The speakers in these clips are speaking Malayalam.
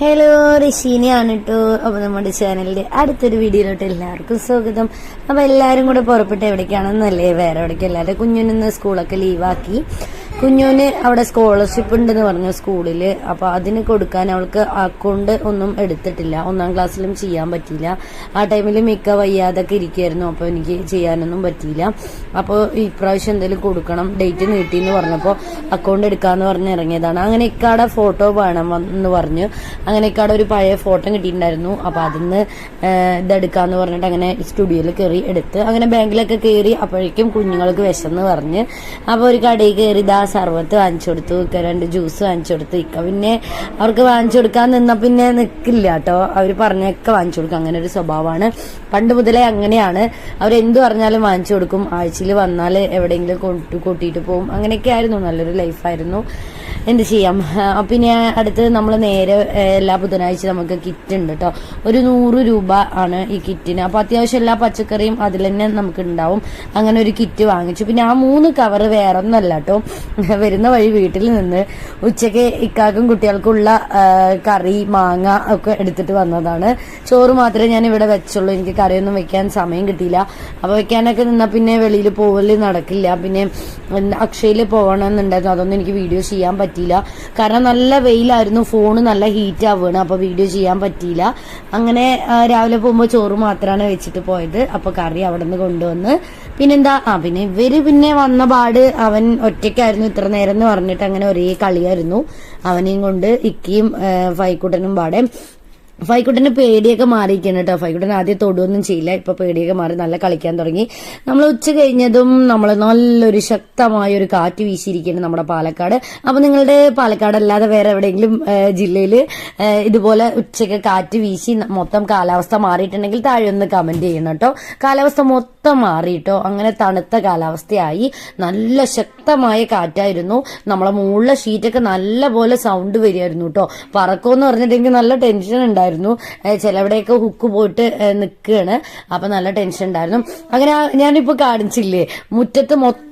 ഹലോ റിഷീനിയാണ് കേട്ടോ അപ്പോൾ നമ്മുടെ ചാനലിന്റെ അടുത്തൊരു വീഡിയോയിലോട്ട് എല്ലാവർക്കും സ്വാഗതം. അപ്പോൾ എല്ലാവരും കൂടെ പുറപ്പെട്ട് എവിടേക്കാണെന്നല്ലേ? വേറെ എവിടേക്കും അല്ലാതെ കുഞ്ഞുനിന്ന് സ്കൂളൊക്കെ ലീവാക്കി കുഞ്ഞുന് അവിടെ സ്കോളർഷിപ്പ് ഉണ്ടെന്ന് പറഞ്ഞു സ്കൂളിൽ അപ്പോൾ അതിന് കൊടുക്കാൻ അവൾക്ക് അക്കൗണ്ട് ഒന്നും എടുത്തിട്ടില്ല. ഒന്നാം ക്ലാസ്സിലും ചെയ്യാൻ പറ്റിയില്ല. ആ ടൈമിൽ മിക്ക വയ്യാതൊക്കെ ഇരിക്കുമായിരുന്നു അപ്പോൾ എനിക്ക് ചെയ്യാനൊന്നും പറ്റിയില്ല. അപ്പോൾ ഇപ്രാവശ്യം എന്തെങ്കിലും കൊടുക്കണം ഡേറ്റ് നീട്ടി എന്ന് പറഞ്ഞപ്പോൾ അക്കൗണ്ട് എടുക്കാന്ന് പറഞ്ഞ് ഇറങ്ങിയതാണ്. അങ്ങനെ ഇക്കാടെ ഫോട്ടോ വേണം എന്ന് പറഞ്ഞു. അങ്ങനെ ഇക്കാടെ ഒരു പഴയ ഫോട്ടോ കിട്ടിയിട്ടുണ്ടായിരുന്നു. അപ്പോൾ അതിന്ന് ഇതെടുക്കാന്ന് പറഞ്ഞിട്ട് അങ്ങനെ സ്റ്റുഡിയോയിൽ കയറി എടുത്ത്. അങ്ങനെ ബാങ്കിലൊക്കെ കയറി അപ്പോഴേക്കും കുഞ്ഞുങ്ങൾക്ക് വിശന്ന് പറഞ്ഞ്. അപ്പോൾ ഒരു കടയിൽ കയറി ഇതാ സർബത്ത് വാങ്ങിച്ചു കൊടുത്തു ഇക്ക രണ്ട് ജ്യൂസ് വാങ്ങിച്ചു കൊടുത്തു ഇക്ക പിന്നെ അവർക്ക് വാങ്ങിച്ചു കൊടുക്കാൻ നിന്ന പിന്നെ നിൽക്കില്ല കേട്ടോ. അവർ പറഞ്ഞൊക്കെ വാങ്ങിച്ചു കൊടുക്കും അങ്ങനെ ഒരു സ്വഭാവമാണ്. പണ്ട് മുതലേ അങ്ങനെയാണ്. അവർ എന്ത് പറഞ്ഞാലും വാങ്ങിച്ചു കൊടുക്കും ആഴ്ചയിൽ വന്നാൽ എവിടെയെങ്കിലും കൂട്ടിയിട്ട് പോകും. അങ്ങനെയൊക്കെ ആയിരുന്നു. നല്ലൊരു ലൈഫായിരുന്നു എന്ത് ചെയ്യാം? പിന്നെ അടുത്ത് നമ്മൾ നേരെ എല്ലാ ബുധനാഴ്ച നമുക്ക് കിറ്റ് ഉണ്ട് കേട്ടോ ഒരു നൂറ് രൂപ ആണ് ഈ കിറ്റിന് അപ്പോൾ അത്യാവശ്യം എല്ലാ പച്ചക്കറിയും അതിൽ തന്നെ നമുക്ക് ഉണ്ടാവും. അങ്ങനെ ഒരു കിറ്റ് വാങ്ങിച്ചു. പിന്നെ ആ മൂന്ന് കവർ വേറെ ഒന്നല്ല കേട്ടോ വരുന്ന വഴി വീട്ടിൽ നിന്ന് ഉച്ചയ്ക്ക് ഇക്കാക്കും കുട്ടികൾക്കുള്ള കറി മാങ്ങ ഒക്കെ എടുത്തിട്ട് വന്നതാണ്. ചോറ് മാത്രമേ ഞാൻ ഇവിടെ വെച്ചുള്ളൂ. എനിക്ക് കറിയൊന്നും വെക്കാൻ സമയം കിട്ടിയില്ല. അപ്പോൾ വെക്കാനൊക്കെ നിന്നാൽ പിന്നെ വെളിയിൽ പോവൽ നടക്കില്ല. പിന്നെ അക്ഷയിൽ പോകണമെന്നുണ്ടായിരുന്നു അതൊന്നും എനിക്ക് വീഡിയോ ചെയ്യാൻ പറ്റിയില്ല. കാരണം നല്ല വെയിലായിരുന്നു ഫോണ് നല്ല ഹീറ്റ് ആവുകയാണ് അപ്പോൾ വീഡിയോ ചെയ്യാൻ പറ്റിയില്ല. അങ്ങനെ രാവിലെ പോകുമ്പോൾ ചോറ് മാത്രമാണ് വെച്ചിട്ട് പോയത്. അപ്പോൾ കറി അവിടെ നിന്ന് കൊണ്ടുവന്ന്. പിന്നെന്താ? ആ പിന്നെ ഇവർ പിന്നെ വന്ന പാട് അവൻ ഒറ്റയ്ക്കായിരുന്നു ഇത്ര നേരം എന്ന് പറഞ്ഞിട്ട് അങ്ങനെ ഒരേ കളിയായിരുന്നു. അവനെയും കൊണ്ട് ഇക്കിയും ഫൈക്കുട്ടനും പാടെ. ഫൈക്കുട്ടന് പേടിയൊക്കെ മാറിയിരിക്കണം കേട്ടോ. ഫൈക്കുട്ടൻ ആദ്യം തൊടുവൊന്നും ചെയ്യില്ല. ഇപ്പൊ പേടിയൊക്കെ മാറി നല്ല കളിക്കാൻ തുടങ്ങി. നമ്മൾ ഉച്ച കഴിഞ്ഞതും നമ്മൾ നല്ലൊരു ശക്തമായ ഒരു കാറ്റ് വീശിയിരിക്കുന്നുണ്ട് നമ്മുടെ പാലക്കാട്. അപ്പൊ നിങ്ങളുടെ പാലക്കാട് അല്ലാതെ വേറെ എവിടെയെങ്കിലും ജില്ലയിൽ ഇതുപോലെ ഉച്ചയ്ക്ക് കാറ്റ് വീശി മൊത്തം കാലാവസ്ഥ മാറിയിട്ടുണ്ടെങ്കിൽ താഴെ ഒന്ന് കമന്റ് ചെയ്യണം കേട്ടോ. കാലാവസ്ഥ മൊത്തം മാറിയിട്ടോ അങ്ങനെ തണുത്ത കാലാവസ്ഥയായി. നല്ല ശക്തമായ കാറ്റായിരുന്നു. നമ്മളെ മുകളിലെ ഷീറ്റൊക്കെ നല്ല പോലെ സൗണ്ട് വരികയായിരുന്നു കേട്ടോ. പറക്കോന്ന് പറഞ്ഞിട്ടെങ്കിൽ നല്ല ടെൻഷൻ ഉണ്ടായിരുന്നു. ഏ, ചിലവിടെയൊക്കെ ഹുക്ക് പോയിട്ട് നിൽക്കുകയാണ് അപ്പൊ നല്ല ടെൻഷൻ ഉണ്ടായിരുന്നു. അങ്ങനെ ഞാനിപ്പോ കാണിച്ചില്ലേ? മുറ്റത്ത് മൊത്തം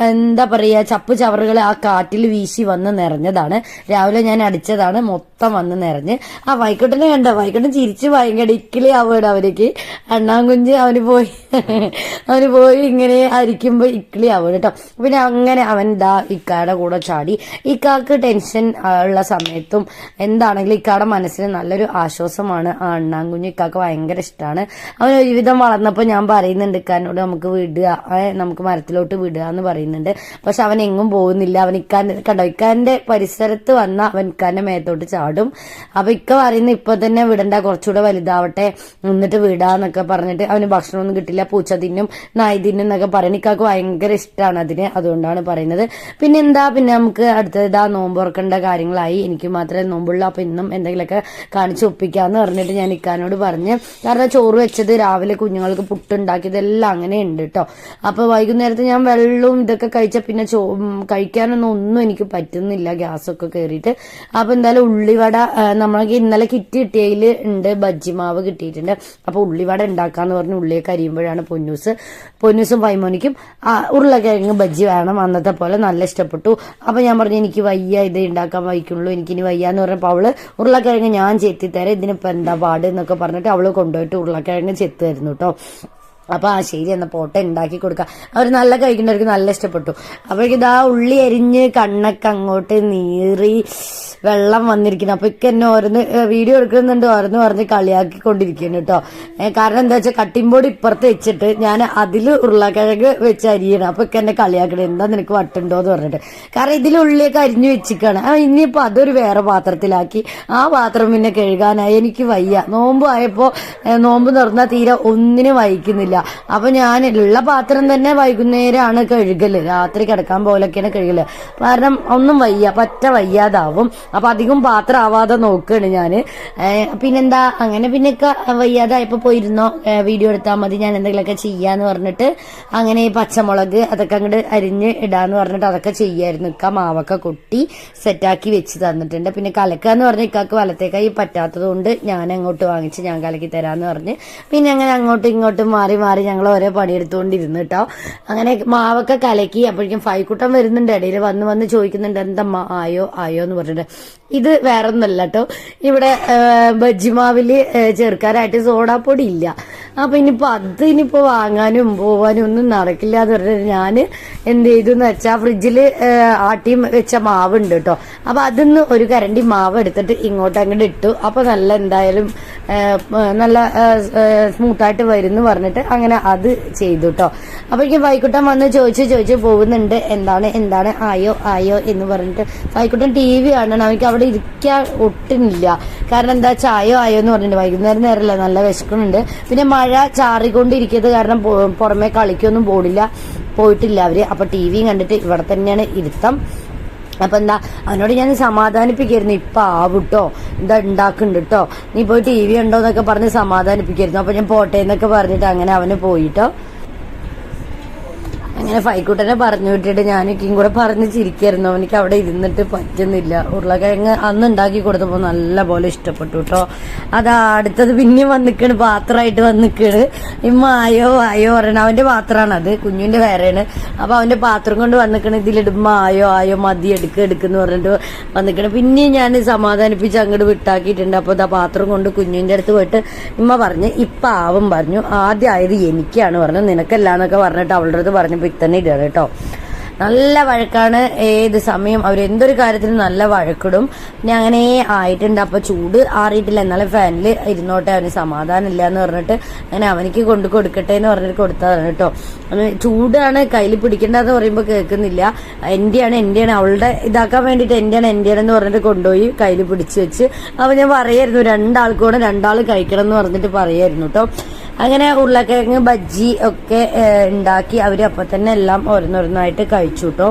എന്താ പറയാ ചപ്പ് ചവറുകൾ ആ കാറ്റിൽ വീശി വന്ന് നിറഞ്ഞതാണ്. രാവിലെ ഞാൻ അടിച്ചതാണ്. മൊത്തം വന്ന് നിറഞ്ഞ് ആ വൈക്കോട്ടനെ കണ്ട? വൈക്കോട്ടൻ ചിരിച്ച് ഭയങ്കര ഇക്കിളി ആവുകയാണ് അവർക്ക് അണ്ണാങ്കുഞ്ച് അവന് പോയി അവന് പോയി ഇങ്ങനെ അരിക്കുമ്പോ ഇക്കിളി ആവുക കേട്ടോ പിന്നെ അങ്ങനെ അവൻ ദാ ഇക്കാടെ കൂടെ ചാടി. ഇക്കാക്ക് ടെൻഷൻ ഉള്ള സമയത്തും എന്താണെങ്കിലും ഇക്കാടെ മനസ്സിന് നല്ലൊരു ആശ്വാസമാണ് ആ അണ്ണാങ്കുഞ്ഞ്. ഇക്കാക്ക് ഭയങ്കര ഇഷ്ടമാണ് അവൻ ഒരുവിധം വളർന്നപ്പോൾ ഞാൻ പറയുന്നുണ്ട് ഇക്കാനോട് നമുക്ക് വിടുക നമുക്ക് മരത്തിലോട്ട് വിടുക എന്ന് പറയുന്നുണ്ട്. പക്ഷെ അവൻ എങ്ങും പോകുന്നില്ല. അവൻ ഇക്കാൻ കണ്ടോ? ഇക്കാന്റെ പരിസരത്ത് വന്ന അവൻ ഇക്കാന്റെ മേത്തോട്ട് ചാടും. അപ്പൊ ഇക്ക പറയുന്ന ഇപ്പൊ തന്നെ വിടണ്ട കുറച്ചുകൂടെ വലുതാവട്ടെ എന്നിട്ട് വിടാന്നൊക്കെ പറഞ്ഞിട്ട് അവന് ഭക്ഷണമൊന്നും കിട്ടില്ല പൂച്ച തിന്നും നായി തിന്നും എന്നൊക്കെ പറയുന്നത് ഇക്കാക്ക് ഭയങ്കര ഇഷ്ടമാണ് അതിന് അതുകൊണ്ടാണ് പറയുന്നത്. പിന്നെ എന്താ പിന്നെ നമുക്ക് അടുത്തത് ആ നോമ്പ് തുറക്കേണ്ട കാര്യങ്ങളായി. എനിക്ക് മാത്രമേ നോമ്പുള്ളൂ അപ്പൊ ഇന്നും എന്തെങ്കിലുമൊക്കെ കാണിച്ചു ഒപ്പിക്കാന്ന് പറഞ്ഞിട്ട് ഞാൻ ഇക്കാനോട് പറഞ്ഞ് കാരണം ചോറ് വെച്ചത് രാവിലെ കുഞ്ഞുങ്ങൾക്ക് പുട്ടുണ്ടാക്കിയതെല്ലാം അങ്ങനെ ഉണ്ട് കേട്ടോ അപ്പൊ വൈകുന്നേരത്ത് ഞാൻ വെള്ളവും ഇതൊക്കെ കഴിച്ച പിന്നെ കഴിക്കാനൊന്നും ഒന്നും എനിക്ക് പറ്റുന്നില്ല ഗ്യാസൊക്കെ കയറിയിട്ട് അപ്പൊ എന്തായാലും ഉള്ളിവട നമ്മൾക്ക് ഇന്നലെ കിറ്റ് കിട്ടിയതിൽ ഉണ്ട് ബജ്ജിമാവ് കിട്ടിയിട്ടുണ്ട്. അപ്പൊ ഉള്ളിവട ഉണ്ടാക്കാന്ന് പറഞ്ഞ് ഉള്ളിയൊക്കെ അരിയുമ്പോഴാണ് പൊന്നൂസ്. പൊന്നൂസും വൈമോനിക്കും ഉരുളക്കിഴങ്ങ് ബജ്ജി വേണം അന്നത്തെ പോലെ നല്ല ഇഷ്ടപ്പെട്ടു. അപ്പൊ ഞാൻ പറഞ്ഞു എനിക്ക് വയ്യ ഇത് ഉണ്ടാക്കാൻ വയ്ക്കുള്ളൂ എനിക്കിനി വയ്യ എന്ന് പറഞ്ഞപ്പോൾ അവൾ ഉരുളക്കിഴങ്ങ് ഞാൻ ചെത്തി തരാം ഇതിനിപ്പോ എന്താ പാട് എന്നൊക്കെ പറഞ്ഞിട്ട് അവൾ കൊണ്ടുപോയിട്ട് ഉരുളക്കിഴങ്ങ് ചെത്തുമായിരുന്നു കേട്ടോ അപ്പൊ ആ ശരി എന്ന പോട്ട ഉണ്ടാക്കി കൊടുക്കാം. അവർ നല്ല കഴിക്കുന്നവർക്ക് നല്ല ഇഷ്ടപ്പെട്ടു. അപ്പോഴേക്കും ഇതാ ഉള്ളി അരിഞ്ഞ് കണ്ണൊക്കെ അങ്ങോട്ട് നീറി വെള്ളം വന്നിരിക്കുന്നു. അപ്പൊ ഇക്ക എന്നെ ഓരോന്ന് വീഡിയോ എടുക്കുന്നുണ്ട്. ഓരോന്ന് പറഞ്ഞ് കളിയാക്കിക്കൊണ്ടിരിക്കുന്നു കേട്ടോ. കാരണം എന്താ വെച്ചാൽ ബോർഡ് ഇപ്പുറത്ത് വെച്ചിട്ട് ഞാൻ അതിൽ ഉരുളക്കിഴങ്ങ് വെച്ച് അരിയണം. അപ്പൊ ഇക്ക എന്നെ കളിയാക്കണം എന്താ നിനക്ക് വട്ടുണ്ടോ എന്ന് പറഞ്ഞിട്ട്. കാരണം ഇതിൽ ഉള്ളിയൊക്കെ അരിഞ്ഞു വെച്ചിക്കാണ്. ആ അതൊരു വേറെ പാത്രത്തിലാക്കി. ആ പാത്രം പിന്നെ കഴുകാനായി. എനിക്ക് വയ്യ. നോമ്പ് ആയപ്പോ നോമ്പ് തുറന്നാൽ തീരെ ഒന്നിനും വഹിക്കുന്നില്ല അപ്പൊ ഞാൻ ഉള്ള പാത്രം തന്നെ വൈകുന്നേരമാണ് കഴുകൽ. രാത്രി കിടക്കാൻ പോലൊക്കെയാണ് കഴുകൽ. കാരണം ഒന്നും വയ്യ പറ്റ വയ്യാതാവും. അപ്പൊ അധികം പാത്രം ആവാതെ നോക്കുകയാണ് ഞാൻ പിന്നെന്താ? അങ്ങനെ പിന്നെ വയ്യാതായപ്പോ പോയിരുന്നോ? വീഡിയോ എടുത്താൽ മതി. ഞാൻ എന്തെങ്കിലുമൊക്കെ ചെയ്യാന്ന് പറഞ്ഞിട്ട് അങ്ങനെ പച്ചമുളക് അതൊക്കെ അങ്ങോട്ട് അരിഞ്ഞ് ഇടാന്ന് പറഞ്ഞിട്ട് അതൊക്കെ ചെയ്യായിരുന്നു. ഇക്ക മാവൊക്കെ കൊട്ടി സെറ്റാക്കി വെച്ച് തന്നിട്ടുണ്ട്. പിന്നെ കലക്കുക എന്ന് പറഞ്ഞ ഇക്കാക്ക് വലത്തേക്കായി പറ്റാത്തത് കൊണ്ട് ഞാൻ അങ്ങോട്ട് വാങ്ങിച്ച് ഞാൻ കലക്കി തരാന്ന് പറഞ്ഞ്. പിന്നെ അങ്ങനെ അങ്ങോട്ടും ഇങ്ങോട്ടും മാറി മാറി ഞങ്ങൾ ഓരോ പണിയെടുത്തുകൊണ്ടിരുന്നു കേട്ടോ. അങ്ങനെ മാവൊക്കെ കലക്കി അപ്പോഴേക്കും ഫൈക്കുട്ടം വരുന്നുണ്ട്. ഇടയിൽ വന്ന് വന്ന് ചോദിക്കുന്നുണ്ട് എന്താ ആയോ? ആയോ? എന്ന് പറഞ്ഞിട്ട്. ഇത് വേറെ ഒന്നല്ല കേട്ടോ. ഇവിടെ ബജ്ജിമാവിൽ ചെറുക്കാരായിട്ട് സോഡാപ്പൊടി ഇല്ല. അപ്പൊ ഇനിയിപ്പോ അത് ഇനിയിപ്പോ വാങ്ങാനും പോവാനും ഒന്നും നടക്കില്ല എന്ന് പറഞ്ഞിട്ട് ഞാൻ എന്ത് ചെയ്തു എന്ന് വെച്ചാൽ ഫ്രിഡ്ജിൽ ആട്ടിയും വെച്ച മാവ് ഉണ്ട് കേട്ടോ. അപ്പൊ അതിന്ന് ഒരു കരണ്ടി മാവ് എടുത്തിട്ട് ഇങ്ങോട്ട് അങ്ങോട്ട് ഇട്ടു. അപ്പൊ നല്ല എന്തായാലും നല്ല സ്മൂത്തായിട്ട് വരുന്നു പറഞ്ഞിട്ട് അങ്ങനെ അത് ചെയ്തു കേട്ടോ. അപ്പോഴേക്കും വൈകുട്ടൻ വന്ന് ചോദിച്ച് ചോദിച്ച് പോകുന്നുണ്ട്. എന്താണ് എന്താണ് ആയോ ആയോ എന്ന് പറഞ്ഞിട്ട്. വൈകുട്ടൻ ടി വി കാണണം. അവർക്ക് അവിടെ ഇരിക്കാൻ ഒട്ടുന്നില്ല കാരണം എന്താ ചായോ ആയോ എന്ന് പറഞ്ഞിട്ട് വൈകുന്നേരം നേരമല്ല നല്ല വിശക്കുന്നുണ്ട്. പിന്നെ ചാറിക്കൊണ്ടിരിക്കുന്നത് കാരണം പുറമെ കളിക്കൊന്നും പോടില്ല പോയിട്ടില്ല അവർ. അപ്പൊ ടി വിയും കണ്ടിട്ട് ഇവിടെ തന്നെയാണ് ഇരുത്തം. അപ്പൊ എന്താ അവനോട് ഞാൻ സമാധാനിപ്പിക്കായിരുന്നു. ഇപ്പൊ ആവുട്ടോ എന്താ ഉണ്ടാക്കുന്നുണ്ട് കേട്ടോ നീ പോയി ടി വി ഉണ്ടോ എന്നൊക്കെ പറഞ്ഞ് സമാധാനിപ്പിക്കായിരുന്നു. അപ്പൊ ഞാൻ പോട്ടെ എന്നൊക്കെ പറഞ്ഞിട്ട് അങ്ങനെ അവന് പോയിട്ടോ അങ്ങനെ ഫൈക്കൂട്ടനെ പറഞ്ഞു വിട്ടിട്ട് ഞാൻ ഞാനൊക്കെയും കൂടെ പറഞ്ഞ് ചിരിക്കായിരുന്നു. അവനിക്ക് അവിടെ ഇരുന്നിട്ട് പറ്റുന്നില്ല. ഉരുളക്കിഴങ്ങ് അന്ന് ഉണ്ടാക്കി കൊടുത്തപ്പോ നല്ല പോലെ ഇഷ്ടപ്പെട്ടു കേട്ടോ അതാ അടുത്തത് പിന്നെയും വന്നിക്കണ് പാത്രമായിട്ട് വന്നിക്കണ് ഇമ്മ ആയോ ആയോ പറയണ അവന്റെ പാത്രമാണ് അത് കുഞ്ഞിന്റെ വേറെയാണ്. അപ്പൊ അവന്റെ പാത്രം കൊണ്ട് വന്നിക്കണ് ഇതിലിടുമ്പോ ആയോ ആയോ മതി എടുക്ക് എടുക്കുന്നു പറഞ്ഞിട്ട് വന്നിക്കണ് പിന്നെയും ഞാൻ സമാധാനിപ്പിച്ച് അങ്ങോട്ട് വിട്ടാക്കിയിട്ടുണ്ട്. അപ്പൊ ഇതാ പാത്രം കൊണ്ട് കുഞ്ഞിന്റെ അടുത്ത് പോയിട്ട് ഇമ്മ പറഞ്ഞ് ഇപ്പൊ ആവും പറഞ്ഞു ആദ്യം ആയത് എനിക്കാണ് പറഞ്ഞു നിനക്കല്ല എന്നൊക്കെ പറഞ്ഞിട്ട് അവളുടെ അടുത്ത് പറഞ്ഞപ്പോ ഇടുക കേട്ടോ. നല്ല വഴക്കാണ്. ഏത് സമയം അവർ എന്തൊരു കാര്യത്തിനും നല്ല വഴക്കിടും. ഞാൻ അങ്ങനെ ആയിട്ടുണ്ട്. അപ്പൊ ചൂട് ആറിയിട്ടില്ല. എന്നാലും ഫാനിൽ ഇരുന്നോട്ടെ. അവന് സമാധാനം ഇല്ല എന്ന് പറഞ്ഞിട്ട് അങ്ങനെ അവനിക്ക് കൊണ്ട് കൊടുക്കട്ടെ എന്ന് പറഞ്ഞിട്ട് കൊടുത്തതാണ് കേട്ടോ. ചൂടാണ് കയ്യിൽ പിടിക്കേണ്ടതെന്ന് പറയുമ്പോൾ കേൾക്കുന്നില്ല. എന്റെയാണ് എന്റെയാണ്. അവളുടെ ഇതാക്കാൻ വേണ്ടിട്ട് എന്റെയാണ് എന്റെയാണ് എന്ന് പറഞ്ഞിട്ട് കൊണ്ടുപോയി കയ്യിൽ പിടിച്ചു വെച്ച്. അപ്പൊ ഞാൻ പറയായിരുന്നു രണ്ടാൾക്കൂടെ രണ്ടാൾ കഴിക്കണം എന്ന് പറഞ്ഞിട്ട് പറയായിരുന്നു കേട്ടോ. അങ്ങനെ ഉരുളക്കിഴങ്ങ് ബജ്ജി ഒക്കെ ഉണ്ടാക്കി അവർ അപ്പൊ തന്നെ എല്ലാം ഓരോന്നോരോന്നായിട്ട് കഴിച്ചു കേട്ടോ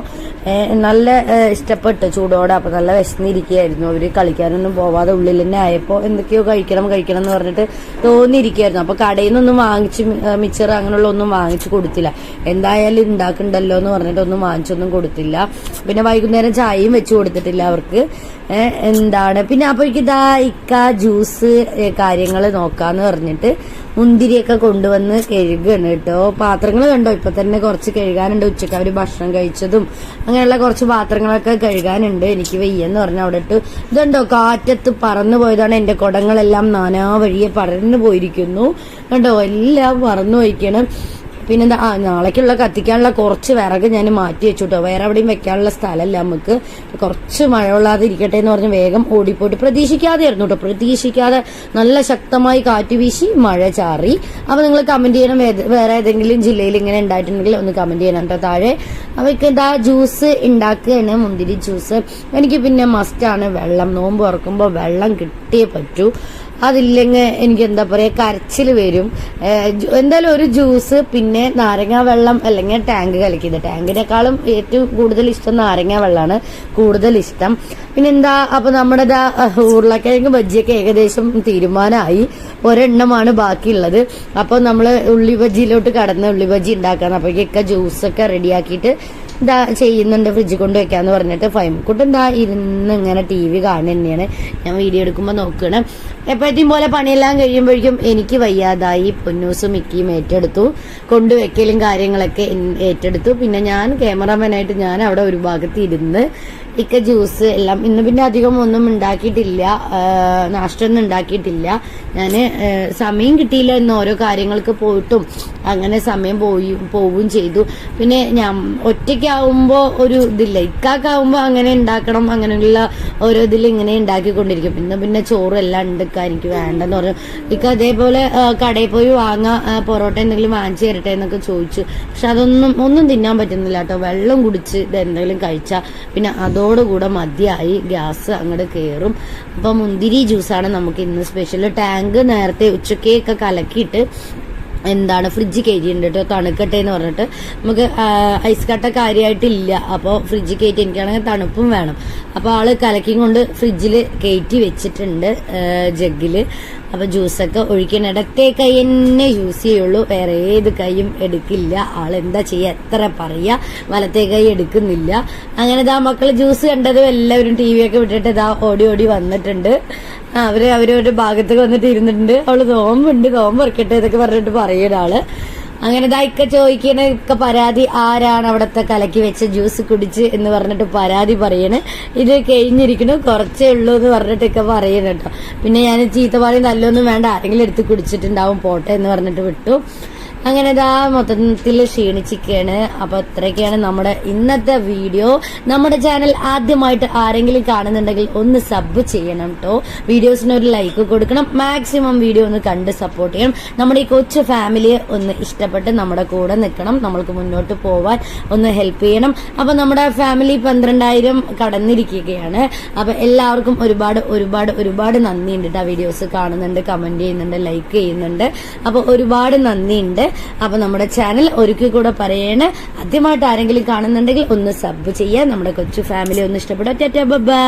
നല്ല ഇഷ്ടപ്പെട്ട് ചൂടോടെ അപ്പൊ നല്ല വിശന്നിരിക്കുകയായിരുന്നു. അവർ കളിക്കാനൊന്നും പോവാതെ ഉള്ളിൽ തന്നെ ആയപ്പോ എന്തൊക്കെയോ കഴിക്കണം കഴിക്കണം എന്ന് പറഞ്ഞിട്ട് തോന്നിയിരിക്കുകയായിരുന്നു. അപ്പൊ കടയിൽ നിന്നൊന്നും വാങ്ങിച്ച് മിച്ചർ അങ്ങനെയുള്ള ഒന്നും വാങ്ങിച്ചു കൊടുത്തില്ല. എന്തായാലും ഉണ്ടാക്കണ്ടല്ലോ എന്ന് പറഞ്ഞിട്ട് ഒന്നും വാങ്ങിച്ചൊന്നും കൊടുത്തില്ല. പിന്നെ വൈകുന്നേരം ചായയും വെച്ച് കൊടുത്തിട്ടില്ല അവർക്ക്. എന്താണ്? പിന്നെ അപ്പോഴേക്ക് ഇതാ ഇക്ക ജ്യൂസ് കാര്യങ്ങൾ നോക്കാന്ന് പറഞ്ഞിട്ട് മുന്തിരിയൊക്കെ കൊണ്ടുവന്ന് കഴുകുകയാണ് കേട്ടോ. പാത്രങ്ങൾ കണ്ടോ? ഇപ്പൊ തന്നെ കുറച്ച് കഴുകാനുണ്ട്. ഉച്ചയ്ക്ക് അവർ ഭക്ഷണം കഴിച്ചതും അങ്ങനെയുള്ള കുറച്ച് പാത്രങ്ങളൊക്കെ കഴുകാനുണ്ട്. എനിക്ക് വയ്യെന്ന് പറഞ്ഞ അവിടെ ഇട്ട് ഇതുണ്ടോ? കാറ്റത്ത് പറന്നു പോയതാണ്. എന്റെ കുടങ്ങളെല്ലാം നാനാ വഴിയെ പറന്നു പോയിരിക്കുന്നു. കണ്ടോ? എല്ലാം പറന്നു പോയിക്കണം പിന്നെന്താ ആ നാളേക്കുള്ള കത്തിക്കാനുള്ള കുറച്ച് വിറക് ഞാൻ മാറ്റി വെച്ചു കേട്ടോ വേറെ എവിടെയും വെക്കാനുള്ള സ്ഥലമല്ല നമുക്ക്. കുറച്ച് മഴ കൊള്ളാതെ ഇരിക്കട്ടെ എന്ന് പറഞ്ഞ് വേഗം ഓടിപ്പോയിട്ട് പ്രതീക്ഷിക്കാതെയായിരുന്നു കേട്ടോ പ്രതീക്ഷിക്കാതെ നല്ല ശക്തമായി കാറ്റ് വീശി മഴ ചാറി. അപ്പൊ നിങ്ങൾ കമന്റ് ചെയ്യണം. വേറെ ഏതെങ്കിലും ജില്ലയിൽ ഇങ്ങനെ ഉണ്ടായിട്ടുണ്ടെങ്കിൽ ഒന്ന് കമന്റ് ചെയ്യണം കേട്ടോ താഴെ. അവയ്ക്ക് ഇതാ ജ്യൂസ് ഉണ്ടാക്കുകയാണ് മുന്തിരി ജ്യൂസ് എനിക്ക് പിന്നെ മസ്റ്റാണ് വെള്ളം നോമ്പ് തുറക്കുമ്പോൾ വെള്ളം കിട്ടിയേ പറ്റൂ. അതില്ലെങ്കിൽ എനിക്ക് എന്താ പറയുക കരച്ചിൽ വരും. എന്തായാലും ഒരു ജ്യൂസ് പിന്നെ നാരങ്ങ വെള്ളം അല്ലെങ്കിൽ ടാങ്ക് കലക്കിയത്. ടാങ്കിനേക്കാളും ഏറ്റവും കൂടുതൽ ഇഷ്ടം നാരങ്ങ വെള്ളമാണ് കൂടുതൽ ഇഷ്ടം. പിന്നെ എന്താ അപ്പൊ നമ്മുടെ ദാ ഉരുളക്കിഴങ്ങ് ബജ്ജിയൊക്കെ ഏകദേശം തീരുമാനമായി. ഒരെണ്ണമാണ് ബാക്കിയുള്ളത്. അപ്പോൾ നമ്മൾ ഉള്ളി ബജ്ജിയിലോട്ട് കടന്ന് ഉള്ളി ബജ്ജി ഉണ്ടാക്കാൻ അപ്പോഴേക്കൊക്കെ ജ്യൂസൊക്കെ റെഡിയാക്കിയിട്ട് ഇതാ ചെയ്യുന്നുണ്ട് ഫ്രിഡ്ജ് കൊണ്ട് വെക്കാന്ന് പറഞ്ഞിട്ട് ഫൈമക്കുട്ട് എന്താ ഇരുന്ന് ഇങ്ങനെ ടി വി കാണുക തന്നെയാണ്. ഞാൻ വീഡിയോ എടുക്കുമ്പോൾ നോക്കണം. എപ്പോഴത്തെയും പോലെ പണിയെല്ലാം കഴിയുമ്പോഴേക്കും എനിക്ക് വയ്യാതായി. പൊന്നൂസും മിക്കിയും ഏറ്റെടുത്തു. കൊണ്ടുവെക്കലും കാര്യങ്ങളൊക്കെ ഏറ്റെടുത്തു. പിന്നെ ഞാൻ ക്യാമറാമാനായിട്ട് ഞാൻ അവിടെ ഒരു ഭാഗത്ത് ഇരുന്ന് ഇക്ക ജ്യൂസ് എല്ലാം. ഇന്ന് പിന്നെ അധികം ഒന്നും ഉണ്ടാക്കിയിട്ടില്ല. നാഷ്ടൊന്നും ഉണ്ടാക്കിയിട്ടില്ല. ഞാൻ സമയം കിട്ടിയില്ല ഇന്ന് ഓരോ കാര്യങ്ങൾക്ക് പോയിട്ടും. അങ്ങനെ സമയം പോയി പോവുകയും ചെയ്തു. പിന്നെ ഞാൻ ഒറ്റയ്ക്കാവുമ്പോൾ ഒരു ഇതില്ല. ഇക്കാക്കാവുമ്പോൾ അങ്ങനെ ഉണ്ടാക്കണം. അങ്ങനെയുള്ള ഓരോ ഇതിൽ ഇങ്ങനെ ഉണ്ടാക്കിക്കൊണ്ടിരിക്കും. ഇന്ന് പിന്നെ ചോറ് എല്ലാം ഉണ്ടാക്കാൻ എനിക്ക് വേണ്ടെന്ന് പറഞ്ഞു. ഇക്ക അതേപോലെ കടയിൽ പോയി വാങ്ങാ പൊറോട്ട എന്തെങ്കിലും വാങ്ങിച്ചു തരട്ടെ എന്നൊക്കെ ചോദിച്ചു. പക്ഷെ അതൊന്നും ഒന്നും തിന്നാൻ പറ്റുന്നില്ല കേട്ടോ. വെള്ളം കുടിച്ച് ഇത് എന്തെങ്കിലും കഴിച്ചാൽ പിന്നെ അതോടുകൂടെ മതിയായി ഗ്യാസ് അങ്ങോട്ട് കയറും അപ്പോൾ മുന്തിരി ജ്യൂസാണ് നമുക്ക് ഇന്ന് സ്പെഷ്യൽ ടാങ്ക് നേരത്തെ ഉച്ചക്കൊക്കെ കലക്കിയിട്ട് എന്താണ് ഫ്രിഡ്ജ് കയറ്റിയിട്ടുണ്ട് കേട്ടോ തണുക്കട്ടെ എന്ന് പറഞ്ഞിട്ട്. നമുക്ക് ഐസ് കട്ട കാര്യമായിട്ടില്ല അപ്പോൾ ഫ്രിഡ്ജ് കയറ്റി എനിക്കാണെങ്കിൽ തണുപ്പും വേണം. അപ്പോൾ ആൾ കലക്കിയും കൊണ്ട് ഫ്രിഡ്ജിൽ കയറ്റി വെച്ചിട്ടുണ്ട് ജഗ്ഗിൽ അപ്പോൾ ജ്യൂസൊക്കെ ഒഴിക്കാൻ ഇടത്തെ കൈ തന്നെ യൂസ് ചെയ്യുള്ളൂ. വേറെ ഏത് കൈയും എടുക്കില്ല. ആൾ എന്താ ചെയ്യുക എത്ര പറയുക വലത്തെ കൈ എടുക്കുന്നില്ല. അങ്ങനെ ഇതാ മക്കൾ ജ്യൂസ് കണ്ടതും എല്ലാവരും ടി വി ഒക്കെ വിട്ടിട്ട് ഇതാ ഓടി ഓടി വന്നിട്ടുണ്ട്. അവർ അവരവരുടെ ഭാഗത്തേക്ക് വന്നിട്ട് ഇരുന്നിട്ടുണ്ട്. അവൾ നോമ്പുണ്ട് നോമ്പ് ഇറക്കട്ടെ എന്നൊക്കെ പറഞ്ഞിട്ട് പറയുന്ന ആൾ അങ്ങനെ ഇതായിക്ക ചോദിക്കണ പരാതി ആരാണ് അവിടത്തെ കലക്കി വെച്ച ജ്യൂസ് കുടിച്ച് എന്ന് പറഞ്ഞിട്ട് പരാതി പറയണ്. ഇത് കഴിഞ്ഞിരിക്കണു കുറച്ചേ ഉള്ളൂ എന്ന് പറഞ്ഞിട്ടൊക്കെ പറയണ കേട്ടോ. പിന്നെ ഞാൻ ചീത്ത പറയും നല്ലൊന്നും വേണ്ട ആരെങ്കിലും എടുത്ത് കുടിച്ചിട്ടുണ്ടാവും പോട്ടെ എന്ന് പറഞ്ഞിട്ട് വിട്ടു. അങ്ങനെ ഇതാ മൊത്തത്തിൽ ക്ഷീണിച്ചിരിക്കുകയാണ് അപ്പൊ ഇത്രയൊക്കെയാണ് നമ്മുടെ ഇന്നത്തെ വീഡിയോ. നമ്മുടെ ചാനൽ ആദ്യമായിട്ട് ആരെങ്കിലും കാണുന്നുണ്ടെങ്കിൽ ഒന്ന് സബ് ചെയ്യണം കേട്ടോ വീഡിയോസിന് ഒരു ലൈക്ക് കൊടുക്കണം. മാക്സിമം വീഡിയോ ഒന്ന് കണ്ട് സപ്പോർട്ട് ചെയ്യണം. നമ്മുടെ ഈ കൊച്ചു ഫാമിലിയെ ഒന്ന് ഇഷ്ടപ്പെട്ട് നമ്മുടെ കൂടെ നിൽക്കണം. നമ്മൾക്ക് മുന്നോട്ട് പോവാൻ ഒന്ന് ഹെൽപ്പ് ചെയ്യണം. അപ്പൊ നമ്മുടെ ഫാമിലി പന്ത്രണ്ടായിരം കടന്നിരിക്കുകയാണ്. അപ്പൊ എല്ലാവർക്കും ഒരുപാട് ഒരുപാട് ഒരുപാട് നന്ദിയുണ്ട് കേട്ടോ വീഡിയോസ് കാണുന്നുണ്ട് കമന്റ് ചെയ്യുന്നുണ്ട് ലൈക്ക് ചെയ്യുന്നുണ്ട്. അപ്പൊ ഒരുപാട് നന്ദിയുണ്ട്. അപ്പൊ നമ്മുടെ ചാനൽ ഒരുക്കി കൂടെ പറയണേ. ആദ്യമായിട്ട് ആരെങ്കിലും കാണുന്നുണ്ടെങ്കിൽ ഒന്ന് സബ് ചെയ്യാൻ. നമ്മുടെ കൊച്ചു ഫാമിലി ഒന്ന് ഇഷ്ടപ്പെടുക ബൈ.